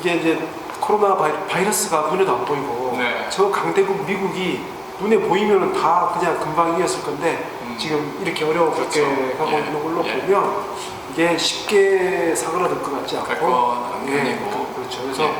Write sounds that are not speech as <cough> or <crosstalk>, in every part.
이게 이제 코로나 바이, 러스가 눈에도 안 보이고 네. 저 강대국 미국이 눈에 보이면은 다 그냥 금방 이겼을 건데 음. 지금 이렇게 어려웠게 그렇죠. 하고 예. 있는 걸로 예. 보면 이게 쉽게 사그라들 것 같지 않고 예. 그- 그렇죠. 그래서 예.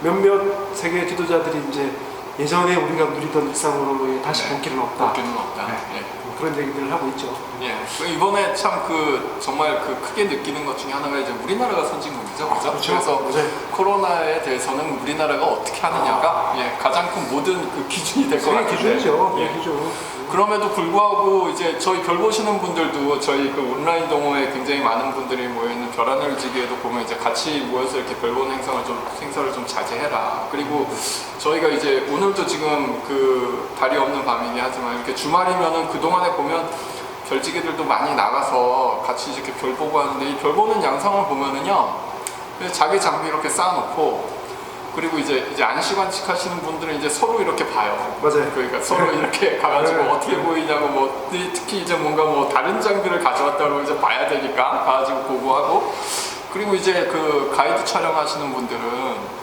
몇몇 세계 지도자들이 이제 예전에 우리가 누리던 일상으로 다시 네. 볼 길은 없다 바뀌는 없다. 네. 예. 그런 얘기들을 하고 있죠. 예. 그 이번에 참 그 정말 그 크게 느끼는 것 중에 하나가 이제 우리나라가 선진국이죠. 그죠? 그렇죠. 그래서 맞아요. 코로나에 대해서는 우리나라가 어떻게 하느냐가 예, 가장 큰 모든 그 기준이 될 것 같은데. 기준이죠. 예. 기준. 그럼에도 불구하고 이제 저희 별 보시는 분들도 저희 그 온라인 동호회 굉장히 많은 분들이 모여 있는 별하늘 지기에도 보면 이제 같이 모여서 이렇게 별 보는 행사를 좀 행사를 좀 자제해라. 그리고 저희가 이제 오늘 도 지금 그 달이 없는 밤이긴 하지만 이렇게 주말이면은 그 동안에 보면 별지기들도 많이 나가서 같이 이렇게 별 보고 하는데 이 별 보는 양상을 보면은요 자기 장비 이렇게 쌓아놓고 그리고 이제 이제 안시관측 하시는 분들은 이제 서로 이렇게 봐요. 맞아요. 그러니까 서로 이렇게 가가지고 네. 어떻게 보이냐고 뭐 특히 이제 뭔가 뭐 다른 장비를 가져왔다고 이제 봐야 되니까 가가지고 보고 하고 그리고 이제 그 가이드 촬영하시는 분들은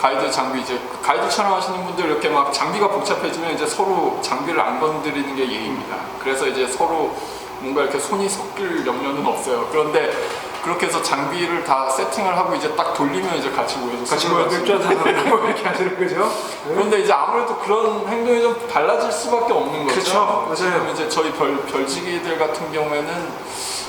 가이드 장비 이제 그 가이드 촬영하시는 분들 이렇게 막 장비가 복잡해지면 이제 서로 장비를 안 건드리는 게 예의입니다. 그래서 이제 서로 뭔가 이렇게 손이 섞일 염려는 없어요. 그런데 그렇게 해서 장비를 다 세팅을 하고 이제 딱 돌리면 이제 같이 모여서 같이 뭐 맥주 한잔 하고 이렇게 하시는 거죠. 네. 그런데 이제 아무래도 그런 행동이 좀 달라질 수밖에 없는 거죠. 그렇죠. 맞아요. 이제 저희 별, 별지기들 같은 경우에는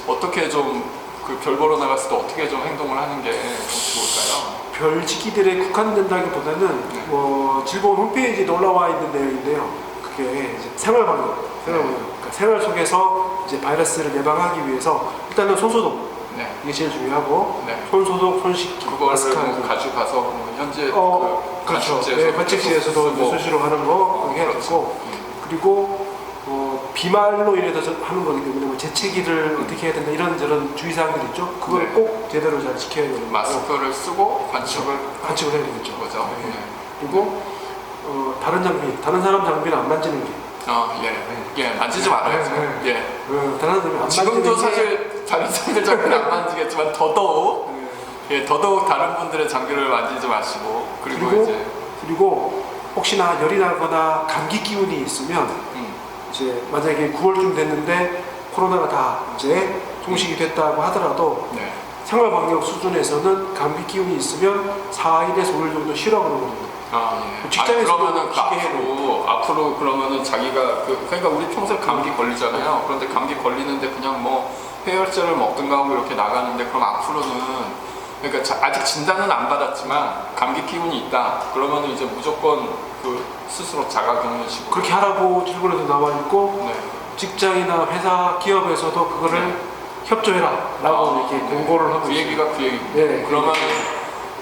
어떻게 좀 그 별 보러 나갔을 때 어떻게 좀 행동을 하는 게 좋을까요? 별지기들에 국한된다기보다는 네. 뭐 질본 홈페이지에 올라와 있는 내용인데요. 그게 이제 생활 방법, 생활 방법. 그러니까 생활 속에서 이제 바이러스를 예방하기 위해서 일단은 손 소독 네. 이게 제일 중요하고 네. 손 소독, 손 씻기, 마스크 뭐. 가져가서 뭐 현재 어, 그 그렇죠. 관측지에서 네, 관측지에서도. 수시로 하는 거 그게. 있고 음. 그리고 어, 비말로 인해서 저- 하는 거기 때문에 뭐 재채기를 어떻게 해야 된다 이런 저런 주의사항들 있죠. 그걸 네. 꼭 제대로 잘 지켜야 되는 마스크를 쓰고 관측을 관측을 해야 되겠죠. 거죠. 네. 네. 그리고 어, 다른 장비, 다른 사람 장비를 안 만지는 게 아, 예. 예, 만지지 말아야죠. 네, 예. 어, 다른 사람이 안 지금도 만지는 게 사실 다른 사람들 장비를 안 만지겠지만 더더욱 네. 예, 더더욱 다른 분들의 장비를 만지지 마시고 그리고, 그리고 이제 그리고 혹시나 열이 나거나 감기 기운이 있으면 음, 이제 만약에 9월쯤 됐는데 코로나가 다 이제 종식이 됐다고 하더라도 네. 생활 방역 수준에서는 감기 기운이 있으면 4일에서 5일 정도 쉬라고 그러거든요. 아, 예. 그 직장에서도 아, 그러면은 그 앞으로 앞으로 그러면은 자기가 그 그러니까 우리 평소에 감기 걸리잖아요. 그런데 감기 걸리는데 그냥 뭐 해열제를 먹든가 하고 이렇게 나가는데 그럼 앞으로는 그러니까 자- 아직 진단은 안 받았지만 감기 기운이 있다. 그러면은 이제 무조건 그 스스로 자가 격리 식으로 그렇게 하라고 질문에도 나와 있고 네. 직장이나 회사, 기업에서도 그거를 네. 협조해라라고 아, 이렇게 네. 공고를 하고 그 있어요. 얘기가 그 얘기고. 네. 그러면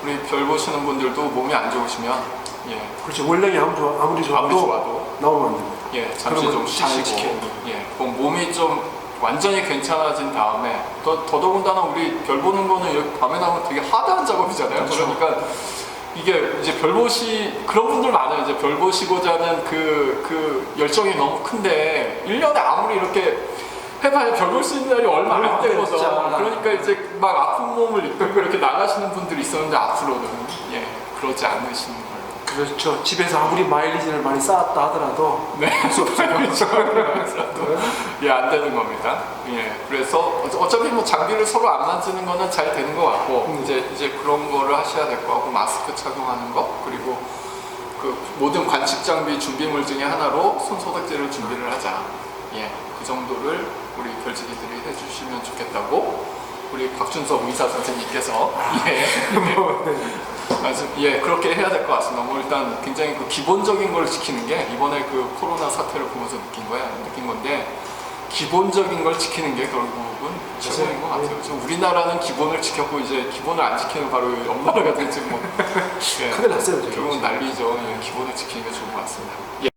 우리 별 보시는 분들도 몸이 안 좋으시면 예. 그렇죠. 원령이 아무 좋아, 아무리 좋아도, 아무리 좋아도 나오면 안 됩니다. 예, 잠시 그러면 좀잘 쉬시고. 예, 몸이 좀 완전히 괜찮아진 다음에 더, 더더군다나 우리 별 보는 거는 여기 밤에 나오면 되게 하드한 작업이잖아요. 그렇죠. 그러니까 이게 이제 별 보시 그런 분들 많아요. 이제 별 보시고자 하는 그, 그 열정이 너무 큰데 1년에 아무리 이렇게 해봐야 별 볼 수 있는 날이 얼마 안 되거든. 그러니까 이제 막 아픈 몸을 이끌고 이렇게 나가시는 분들이 있었는데 앞으로는 예, 그러지 않으시는 걸로. 그렇죠. 집에서 아무리 마일리지를 많이 쌓았다 하더라도 네, 할수 없어요. <laughs> 예, 안 되는 겁니다. 예, 그래서 어- 어차피 뭐 장비를 서로 안 만지는 거는 잘 되는 것 같고 음. 이제 이제 그런 거를 하셔야 될것 같고 마스크 착용하는 거 그리고 그 모든 관측 장비 준비물 중에 하나로 손 소독제를 준비를 하자. 예, 그 정도를 우리 별지기들이 해주시면 좋겠다고 우리 박준석 의사 선생님께서 예. 뭐, 네. <laughs> 말씀, 예, 그렇게 해야 될 것 같습니다. 뭐 일단 굉장히 그 기본적인 걸 지키는 게 이번에 그 코로나 사태를 보면서 느낀 거야, 느낀 건데 기본적인 걸 지키는 게 결국은 최고인 것 같아요. 지금 우리나라는 기본을 지켰고 이제 기본을 안 지키는 바로 옆나라가 될지 <laughs> 뭐 예, 큰일 났어요. 지금. 결국은 난리죠. 예, 기본을 지키는 게 좋은 것 같습니다. 예.